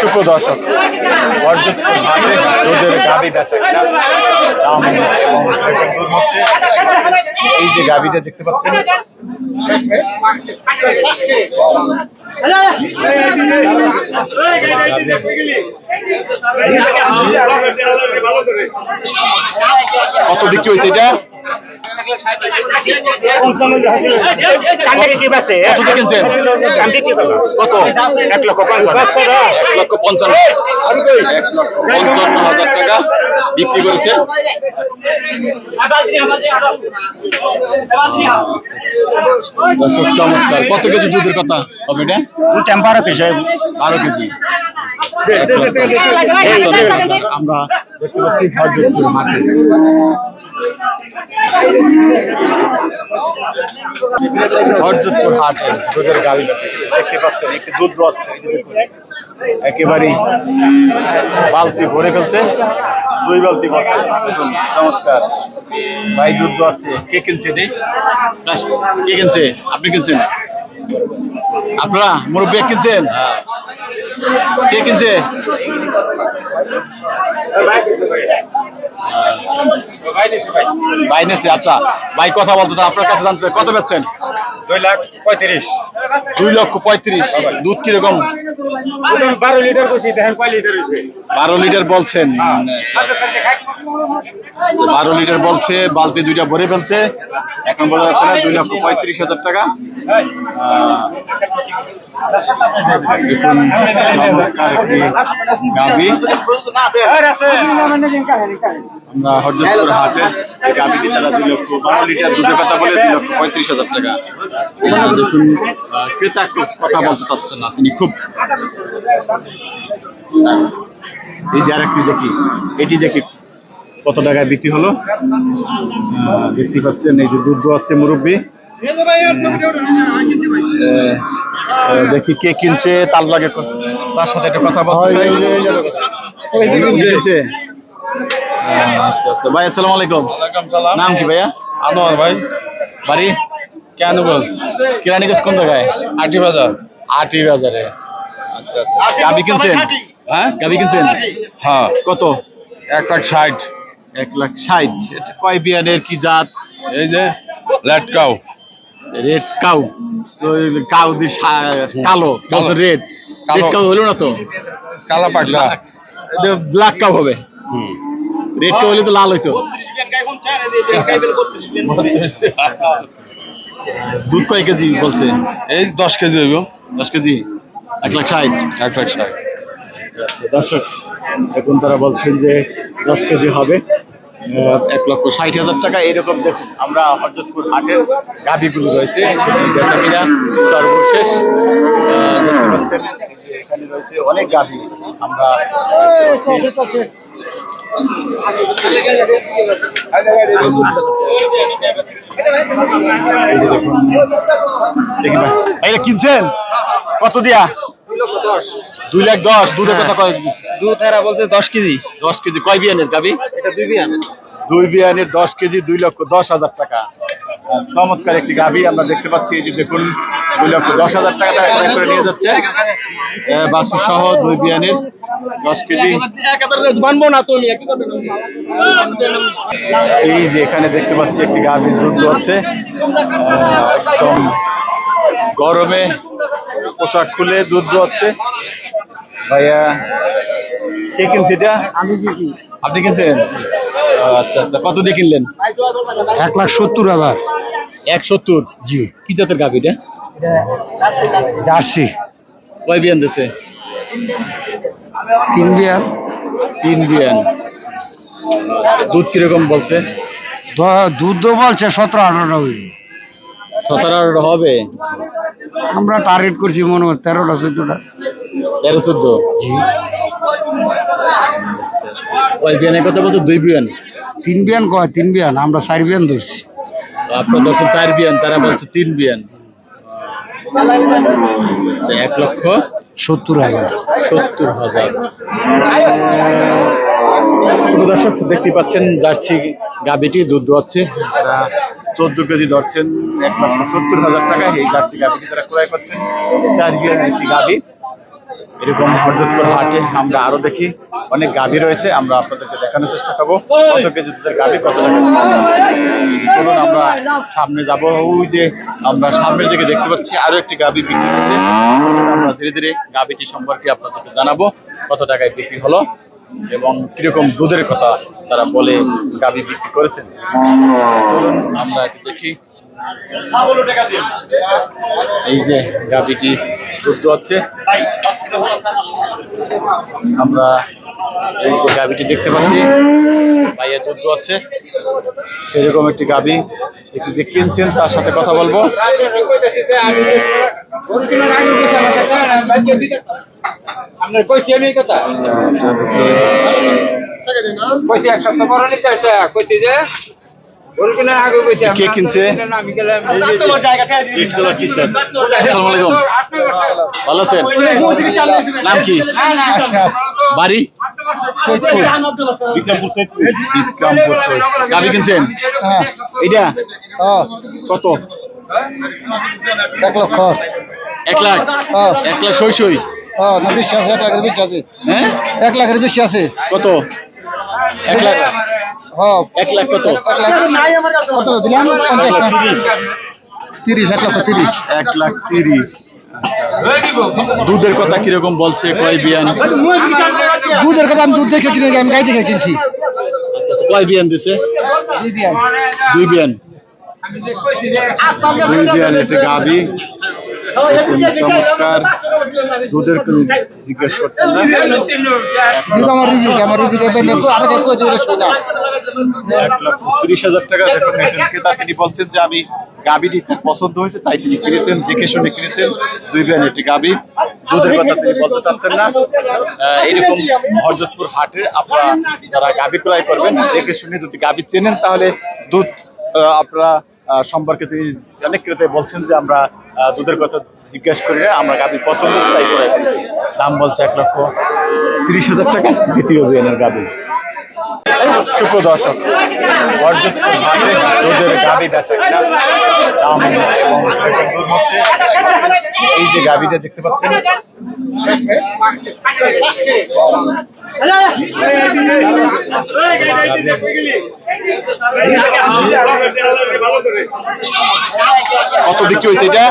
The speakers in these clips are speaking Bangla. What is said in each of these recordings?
সুপ্রদর্শক পর্যটন হাটে দুধের গাভি এই যে গাভিটা দেখতে পাচ্ছেন কত বিক্রি হয়েছে এটা? কান্দাকে কত কিনছেন কান্দি কি কত এক লক্ষ পঞ্চান্ন এক লক্ষ পঞ্চান্ন পঞ্চান্ন হাজার টাকা বিক্রি করেছে দর্শক চমৎকার কত কেজি দুধের কথা হবে এটা বারো কেজি বারো কেজি। আমরা দেখতে পাচ্ছি মাঠে হরজতপুর হাটে দুধের গাড়ি দেখতে পাচ্ছেন, একটি দুধ দোয়াচ্ছে একেবারেই বালতি ভরে ফেলছে, দুই বালতি দেখুন, চমৎকার। ভাই, দুধ দোয়াচ্ছে কে কিনছে কে কিনছে? আপনি কিনছেন? আপনারা মুরব্বী কিনছেন? কে কিনছে? ভাই নেছে আচ্ছা। ভাই কথা বলতে আপনার কাছে জানতে কত বেচছেন? দুই লাখ পঁয়ত্রিশ। দুই লক্ষ পঁয়ত্রিশ। দুধ কীরকম? বারো লিটার করছি দেখেন কয় লিটার হয়েছে বারো লিটার বলছেন আচ্ছা, বারো লিটার বলছে বালতি দুইটা ভরে ফেলছে এখন বোঝা যাচ্ছে না দুই লক্ষ পঁয়ত্রিশ হাজার টাকা। একটি গাভী। আমরা হরজতপুর হাটে এই গাভীটি তারা দুই লক্ষ বারো লিটার দুধের কথা বলে দুই লক্ষ পঁয়ত্রিশ হাজার টাকা। দেখুন ক্রেতা খুব কথা বলতে চাচ্ছেন না তিনি খুব এই যে আরেকটি দেখি এটি দেখি কত টাকায় বিক্রি হলো? দেখতে পাচ্ছেন এই যে দুধ দোয়াচ্ছে মুরব্বী। দেখি কে কিনছে তার লাগে তার সাথে একটা কথা? আহ, আচ্ছা আচ্ছা। ভাই আসসালামু আলাইকুম। নাম কি ভাইয়া? আনোয়ার ভাই। বাড়ি? কেরানীগঞ্জ। কেরানীগঞ্জ কোন জায়গায়? আটি বাজার। আটি বাজারে। আচ্ছা আচ্ছা। গাবি কিনছেন? হ্যাঁ গাবি কিনছেন? হ্যাঁ। কত? এক লাখ ষাট। এক লাখ ষাট। এটা কয় বিয়ানের কি জাত? এই যে red cow. Red cow. Cow দি কালো রেড। রেড কাউ হলো না তো? কালা পাগলা। ব্ল্যাক কাউ হবে। রেড কাউ হলে তো লাল হইতো। দুধ কয় কেজি বলছে? এই দশ কেজি হইব। দশ কেজি? এক লাখ ষাট? এক লাখ ষাট। আচ্ছা দর্শক এখন তারা বলছেন যে দশ কেজি হবে। এক লক্ষ ষাট হাজার টাকা এরকম দেখুন আমরা হরজতপুর হাটের গাভিগুলো রয়েছে। সেটি বেচা কিনা সর্বশেষ দেখতে পাচ্ছেন এখানে রয়েছে অনেক গাভি। আমরা দেখতে পাচ্ছি এটা কিনছেন? কত দিয়া? দুই লাখ দশ। দুধের কথা কয় দুধ এরা বলতে দশ কেজি। দশ কেজি। কয় বিয়ানের গাবি? এটা দুই বিয়ানের। দুই বিয়ানের দশ কেজি দুই লক্ষ দশ হাজার টাকা। চমৎকার একটি গাভী আমরা দেখতে পাচ্ছি। এই যে দেখুন দুই লক্ষ দশ হাজার টাকা তারা ক্রয় করে নিয়ে যাচ্ছে। বাছু সহ দুই বিয়ানের দশ কেজি। এই যে এখানে দেখতে পাচ্ছি, একটি গাভীর দুধ হচ্ছে একদম গরমে পোশাক খুলে দুধ হচ্ছে ভাইয়া, কে কিনছে এটা? আপনি কিনছেন? আচ্ছা আচ্ছা। কত দিয়ে কিনলেন? এক লাখ সত্তর হাজার। এক সত্তর? জি। কি জাতের গাভী এটা? জার্সি। কয় বিয়ান দিছে? তিন বিয়ান। তিন বিয়ান। দুধ কীরকম বলছে? দুধ তো বলছে সতেরো হইব সতেরো আঠারো হবে? আমরা টার্গেট করছি মনে হয় তেরোটা চোদ্দটা। তেরো চোদ্দ? জি। কয় বিয়ানের কথা বলছে? দুই বিয়ান। তিন বিয়ান কয় তিন বিয়ান আমরা চার বিয়ান ধরছি। আপনার দর্শন চার বিয়ান তারা বলছে তিন বিয়ান। আচ্ছা, এক লক্ষ সত্তর হাজার। সত্তর হাজার। দর্শক দেখতে পাচ্ছেন জার্সি গাবিটি দুধ দোয়াচ্ছে। তারা চোদ্দ কেজি ধরছেন এক লক্ষ সত্তর হাজার টাকা। এই জার্সি গাবিটি তারা ক্রয় করছেন। চার বিয়ান একটি গাবি এরকম হরজতপুর হাটে আমরা আরও দেখি। অনেক গাভী রয়েছে, আমরা আপনাদেরকে দেখানোর চেষ্টা করব। কত কেজি দুধের গাভী, কত চলুন, আমরা সামনে যাব। ওই যে আমরা সামনের দিকে দেখতে পাচ্ছি, আরও একটি গাভী বিক্রি হয়েছে আমরা ধীরে ধীরে গাভীটি সম্পর্কে আপনাদেরকে জানাব, কত টাকায় বিক্রি হলো এবং কীরকম দুধের কথা তারা বলে গাভী বিক্রি করেছেন। চলুন, আমরা দেখি। এই যে গাভীটি দুধ হচ্ছে আমরা এই যে গাভীটি দেখতে পাচ্ছি ভাইয়ের দুধ হচ্ছে সেরকম একটি গাভী একটু যে কিনছেন তার সাথে কথা বলব। আপনার কইছি আমি কথা। কইছি এক সপ্তাহ পরে নিতে কইছি যে কে কিনছে? ভালো আছেন? নাম কি? বাড়ি বিক্রমপুর কিনছেন? এইটা? কত? এক লক্ষ। এক লাখ। এক লাখ সই সই হ্যাঁ না বেশি আছে এক লাখের বেশি আছে। হ্যাঁ? এক লাখের বেশি আছে। কত? এক লাখ। এক লাখ কত? লাখ। কত দিলাম পঞ্চাশ তিরিশ। এক লক্ষ তিরিশ। এক লাখ তিরিশ। দুধের কথা কীরকম বলছে? কয় বিয়ান? দুধের কথা আমি দুধ দেখে কিনে আমি গাই দেখে কিনছি। আচ্ছা কয় বিয়ান দিছে? দুই বিয়ান। দুই বিয়ান। দুই বিয়ান একটি গাভি চমৎকার দুধের কোনো জিজ্ঞেস করছেন না আমার রিজিক আমার রিজিক এবার দেখো আরে কই দিলে সোজা এক লক্ষ তিরিশ হাজার টাকা দেখুন ক্রেতা তিনি বলছেন যে আমি গাবিটি তার পছন্দ হয়েছে তাই তিনি কিনেছেন দেখে শুনে কিনেছেন দুই বিয়ান একটি গাবি দুধের কথা তিনি বলতে চাচ্ছেন না আহ, এইরকম হরজতপুর হাটের আপনারা যারা গাবি ক্রয় করবেন দেখে শুনে যদি গাবি চেনেন তাহলে দুধ আপনারা সম্পর্কে তিনি অনেক ক্রেতাই বলছেন যে আমরা দুধের কথা জিজ্ঞাসা করি না আমরা গাবি পছন্দ তাই করি দাম বলছে এক লক্ষ তিরিশ হাজার টাকা দ্বিতীয় বিয়ানের গাবি। সুপ্র দর্শক অর্জনপুর হাটে দুধের গাবি বেচা কিনা দাম এবং দুধ হচ্ছে এই যে গাবিটা দেখতে পাচ্ছেন। কত বিক্রি হয়েছে এটা?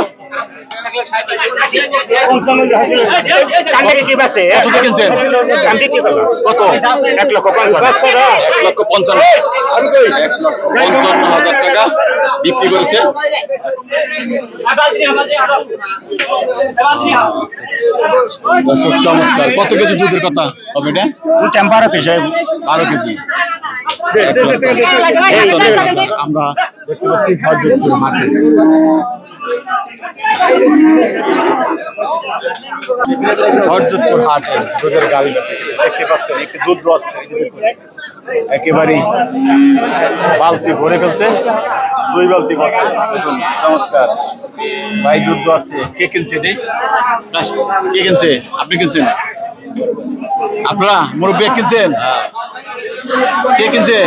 কত এক লক্ষ পঞ্চান্ন এক লক্ষ পঞ্চান্ন এক লক্ষ পঞ্চান্ন হাজার টাকা বিক্রি করেছে। দর্শক চমৎকার। কত কেজি দুধের কথা হবে এটা? বারো কেজি। পঞ্চান্ন হাজার। আমরা দেখতে পাচ্ছি মাঠে হরজতপুর হাটে, দুধের গাড়ি আছে দেখতে পাচ্ছেন, একটি দুধ দেখুন। একেবারেই বালতি ভরে ফেলছে, দুই বালতি দেখুন, চমৎকার। ভাই, দুধ দোয়াচ্ছে কে কিনছে এটি? কে কিনছে? আপনি কিনছেন? আপনারা মুরব্বী কিনছেন? কে কিনছে?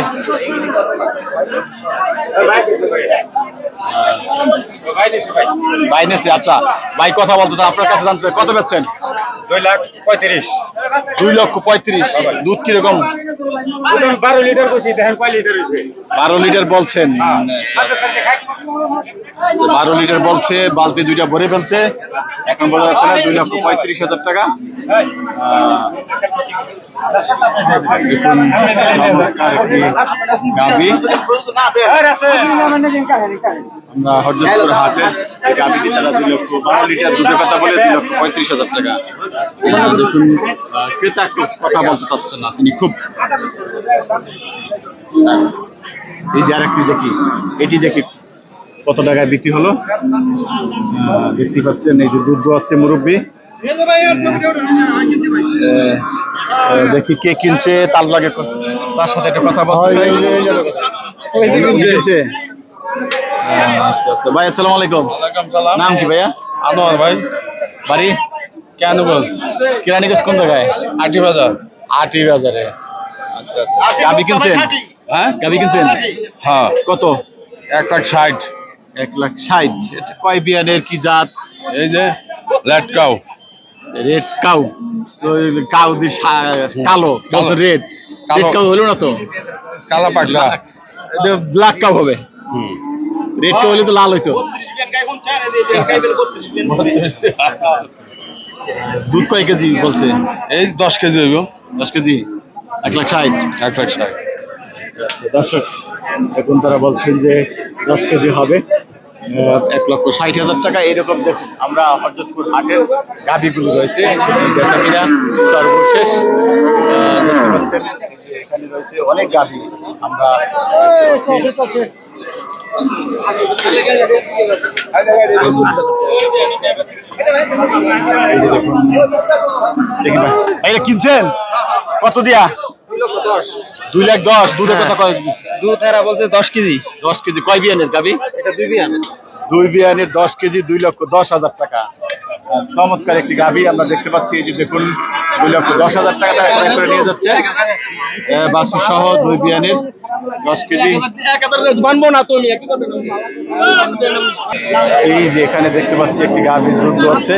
ভাই নেছে আচ্ছা। ভাই কথা বলতে আপনার কাছে জানতে কত বেচছেন? দুই লাখ পঁয়ত্রিশ। দুই লক্ষ পঁয়ত্রিশ। দুধ কীরকম? বারো লিটার কইছি দেখেন কয় লিটার হয়েছে বারো লিটার বলছেন। বারো লিটার বলছে বালতি দুইটা ভরে ফেলছে। এখন বোঝা যাচ্ছে না দুই লক্ষ পঁয়ত্রিশ হাজার টাকা। পঁয়ত্রিশ হাজার টাকা। দেখুন ক্রেতা কথা বলতে চাচ্ছেন না, তিনি খুব এই যে আরেকটি দেখি, এটি দেখি, কত টাকায় বিক্রি হলো? দেখতে পাচ্ছেন, এই যে দুধ দোয়াচ্ছে মুরব্বী। দেখি কে কিনছে তার লাগে তার সাথে একটা কথা বলতে কিনছে আচ্ছা আচ্ছা। ভাই আসসালামু আলাইকুম। নাম কি ভাইয়া? আনোয়ার ভাই। বাড়ি? কিরানীগঞ্জ কোন জায়গায়? আটি বাজার। আটি বাজারে। আচ্ছা আচ্ছা। গাবি কিনছেন? হ্যাঁ? গাবি কিনছেন? হ্যাঁ। কত? এক লাখ ষাট। এক লাখ ষাট। এটা কয় বিয়ানের কি জাত? এই যে লেটকাও। রেড কাউ কাউ দি কালো রেড কালো। রেড কাউ হলো না তো? কালা পাকড়া ব্ল্যাক কাউ হবে। রেড কাউ হলে তো লাল হইতো। দুধ কয় কেজি বলছে? এই দশ কেজি হইব। দশ কেজি? এক লাখ ষাট। এক লাখ ষাট। দর্শক এখন তারা বলছেন যে দশ কেজি হবে। এক লক্ষ ষাট হাজার টাকা। এরকম দেখুন, আমরা হরজতপুর হাটের গাভিগুলো রয়েছে, সেটি বেচা কিনা সর্বশেষ। দেখতে পাচ্ছেন অনেক গাভি আমরা দেখতে পাচ্ছি। কিনছেন? কত দিয়া? দুই লাখ দশ দুধের কথা কয় দুধ এরা বলছে দশ কেজি। দশ কেজি কয় বিয়ানের গাবি এটা দুই বিয়ান দুই বিয়ানের দশ কেজি দুই লক্ষ দশ হাজার টাকা। চমৎকার একটি গাভি আমরা দেখতে পাচ্ছি এই যে দেখুন দুই লক্ষ দশ হাজার টাকা তারা ক্রয় করে নিয়ে যাচ্ছে। বাছুর সহ দুই বিয়ানের দশ কেজি। মানবো না তুমি এই যে এখানে দেখতে পাচ্ছি একটি গাভীর দুধ হচ্ছে